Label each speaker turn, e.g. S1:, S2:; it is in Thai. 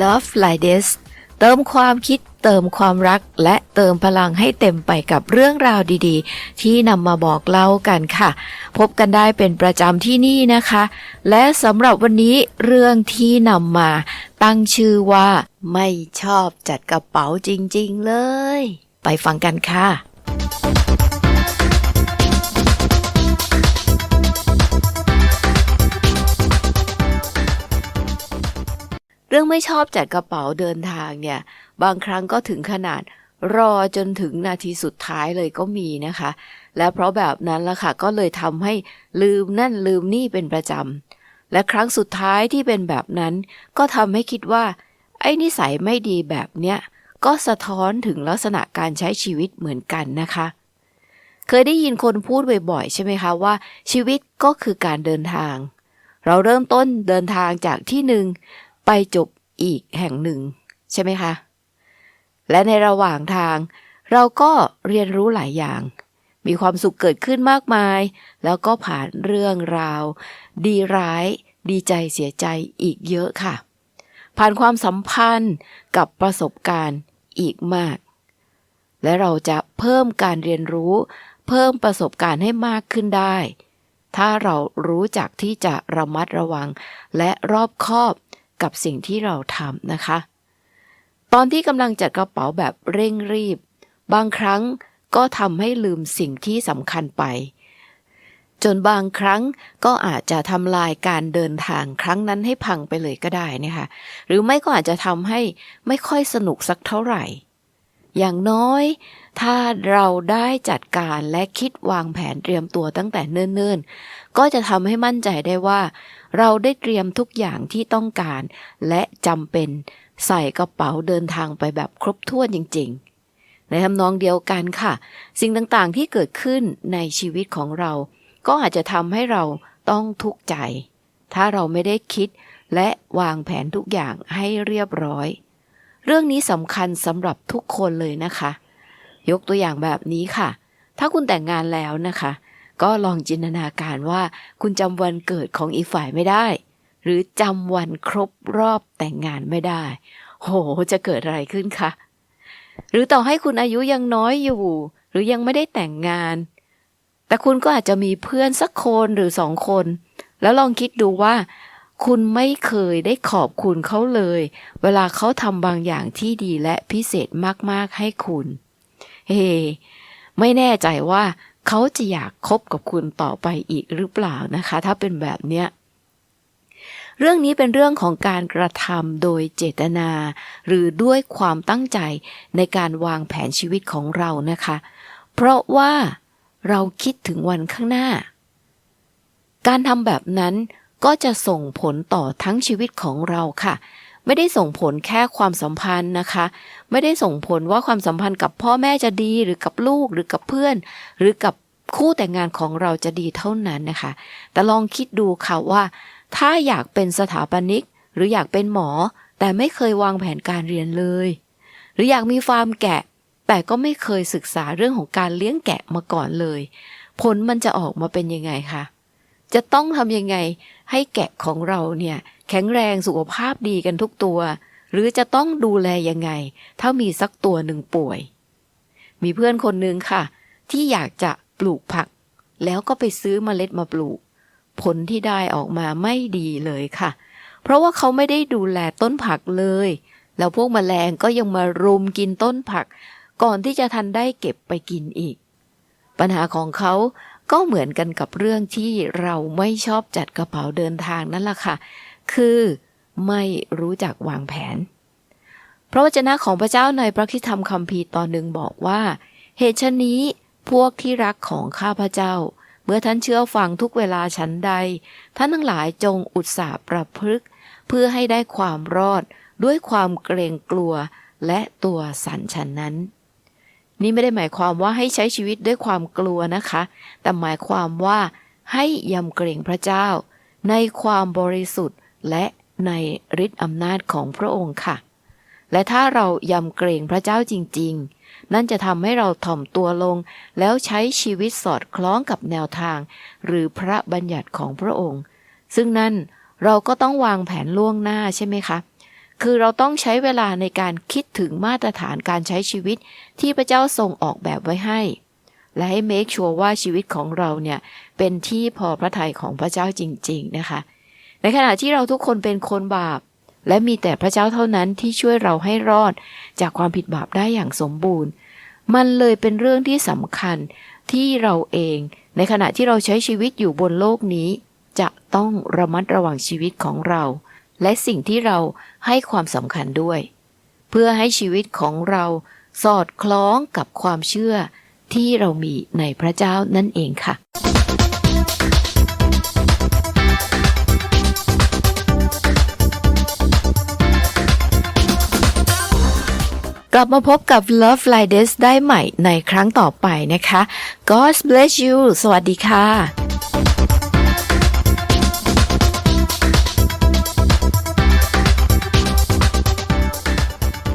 S1: Love Like This เติมความคิดเติมความรักและเติมพลังให้เต็มไปกับเรื่องราวดีๆ ที่นำมาบอกเล่ากันค่ะ พบกันได้เป็นประจำที่นี่นะคะ และสำหรับวันนี้เรื่องที่นำมา ตั้งชื่อว่า ไม่ชอบจัดกระเป๋าจริงๆเลย ไปฟังกันค่ะ เรื่องไม่ชอบจัดกระเป๋าเดินทางเนี่ย บางครั้งก็ถึงขนาดรอจนถึงนาทีสุดท้ายเลยก็มีนะคะ และเพราะแบบนั้นละค่ะ ก็เลยทำให้ลืมนั่นลืมนี่เป็นประจำ และครั้งสุดท้ายที่เป็นแบบนั้น ก็ทำให้คิดว่า ไอ้นิสัยไม่ดีแบบเนี้ย ก็สะท้อนถึงลักษณะการใช้ชีวิตเหมือนกันนะคะ เคยได้ยินคนพูดบ่อยๆใช่ไหมคะว่าชีวิตก็คือการเดินทาง เราเริ่มต้นเดินทางจากที่หนึ่ง ไปจบอีกแห่งหนึ่ง ใช่ไหมคะ และในระหว่างทาง เราก็เรียนรู้หลายอย่าง มีความสุขเกิดขึ้นมากมาย แล้วก็ผ่านเรื่องราว ดีร้าย ดีใจเสียใจอีกเยอะค่ะ ผ่านความสัมพันธ์กับประสบการณ์อีกมาก และเราจะเพิ่มการเรียนรู้ เพิ่มประสบการณ์ให้มากขึ้นได้ถ้าเรารู้จักที่จะระมัดระวัง และรอบคอบ กับสิ่งที่เราทำนะคะ ตอนที่กำลังจัดกระเป๋าแบบเร่งรีบ บางครั้งก็ทำให้ลืมสิ่งที่สำคัญไป จนบางครั้งก็อาจจะทำลายการเดินทางครั้งนั้นให้พังไปเลยก็ได้นะคะ หรือไม่ก็อาจจะทำให้ไม่ค่อยสนุกสักเท่าไหร่ อย่างน้อย ถ้าเราได้จัดการและคิดวางแผนเตรียมตัวตั้งแต่เนิ่นๆ ก็จะทำให้มั่นใจได้ว่า เราได้เตรียมทุกอย่างที่ต้องการ และจำเป็นใส่กระเป๋าเดินทางไปแบบครบถ้วนจริง ๆ ในทำนองเดียวกันค่ะ สิ่งต่างๆที่เกิดขึ้นในชีวิตของเรา ก็อาจจะทำให้เราต้องทุกข์ใจ ถ้าเราไม่ได้คิดและวางแผนทุกอย่างให้เรียบร้อย เรื่องนี้สำคัญสำหรับทุกคนเลยนะคะ ยกตัวอย่างแบบนี้ค่ะ ถ้าคุณแต่งงานแล้วนะคะ ก็ลองจินตนาการว่าคุณจำวันเกิดของอีกฝ่ายไม่ได้ หรือจำวันครบรอบแต่งงานไม่ได้ โห จะเกิดอะไรขึ้นคะ หรือต่อให้คุณอายุยังน้อยอยู่ หรือยังไม่ได้แต่งงาน แต่คุณก็อาจจะมีเพื่อนสักคนหรือสองคน แล้วลองคิดดูว่า คุณไม่เคยได้ขอบคุณเขาเลย เวลาเขาทำบางอย่างที่ดีและพิเศษมากๆให้คุณ เฮ้ไม่แน่ใจว่าเขาจะอยากคบกับคุณต่อไปอีกหรือเปล่านะคะ ถ้าเป็นแบบเนี้ยเรื่องนี้เป็นเรื่องของการกระทำโดยเจตนา หรือด้วยความตั้งใจในการวางแผนชีวิตของเรานะคะ เพราะว่าเราคิดถึงวันข้างหน้า การทำแบบนั้น ก็จะส่งผลต่อทั้งชีวิตของเราค่ะ ไม่ได้ส่งผลแค่ความสัมพันธ์นะคะ ไม่ได้ส่งผลว่าความสัมพันธ์กับพ่อแม่จะดีหรือกับลูกหรือกับเพื่อน หรือกับคู่แต่งงานของเราจะดีเท่านั้นนะคะ แต่ลองคิดดูค่ะว่า ถ้าอยากเป็นสถาปนิก หรืออยากเป็นหมอ แต่ไม่เคยวางแผนการเรียนเลย หรืออยากมีฟาร์มแกะ แต่ก็ไม่เคยศึกษาเรื่องของการเลี้ยงแกะมาก่อนเลย ผลมันจะออกมาเป็นยังไงคะ จะต้องทำยังไงให้แกะของเราเนี่ยแข็งแรงสุขภาพดีกันทุกตัว หรือจะต้องดูแลยังไง ถ้ามีสักตัวหนึ่งป่วย มีเพื่อนคนหนึ่งค่ะ ที่อยากจะปลูกผัก แล้วก็ไปซื้อเมล็ดมาปลูก ผลที่ได้ออกมาไม่ดีเลยค่ะ เพราะว่าเขาไม่ได้ดูแลต้นผักเลย แล้วพวกมแมลงก็ยังมารุมกินต้นผัก ก่อนที่จะทันได้เก็บไปกินอีก ปัญหาของเขา ก็เหมือนกันกับเรื่องที่เราไม่ชอบจัดกระเป๋าเดินทางนั่นแหละค่ะ คือไม่รู้จักวางแผน พระวจนะของพระเจ้าในพระคิธรรมคัมภีร์ตอนหนึ่งบอกว่า เหตุชนนี้พวกที่รักของข้าพระเจ้า เมื่อท่านเชื่อฟังทุกเวลาฉันใด ท่านทั้งหลายจงอุตสาห์ประพฤกเพื่อให้ได้ความรอดด้วยความเกรงกลัวและตัวสันฉันนั้น นี่ไม่ได้หมายความว่าให้ใช้ชีวิตด้วยความกลัวนะคะ แต่หมายความว่าให้ยำเกรงพระเจ้า ในความบริสุทธิ์และในฤทธิอำนาจของพระองค์ค่ะ และถ้าเรายำเกรงพระเจ้าจริง ๆ นั่นจะทำให้เราถ่อมตัวลง แล้วใช้ชีวิตสอดคล้องกับแนวทาง หรือพระบัญญัติของพระองค์ ซึ่งนั่นเราก็ต้องวางแผนล่วงหน้าใช่ไหมคะ คือเราต้องใช้เวลาในการคิดถึงมาตรฐานการใช้ชีวิตที่พระเจ้าทรงออกแบบไว้ให้ และให้ make sure ว่าชีวิตของเราเนี่ยเป็นที่พอพระทัยของพระเจ้าจริง ๆ นะคะ ในขณะที่เราทุกคนเป็นคนบาป และมีแต่พระเจ้าเท่านั้นที่ช่วยเราให้รอดจากความผิดบาปได้อย่างสมบูรณ์ มันเลยเป็นเรื่องที่สำคัญที่เราเอง ในขณะที่เราใช้ชีวิตอยู่บนโลกนี้ จะต้องระมัดระวังชีวิตของเรา และสิ่งที่เราให้ความสำคัญด้วย เพื่อให้ชีวิตของเราสอดคล้องกับความเชื่อที่เรามีในพระเจ้านั่นเองค่ะ กลับมาพบกับ Love Like This ได้ใหม่ในครั้งต่อไปนะคะ God bless you สวัสดีค่ะ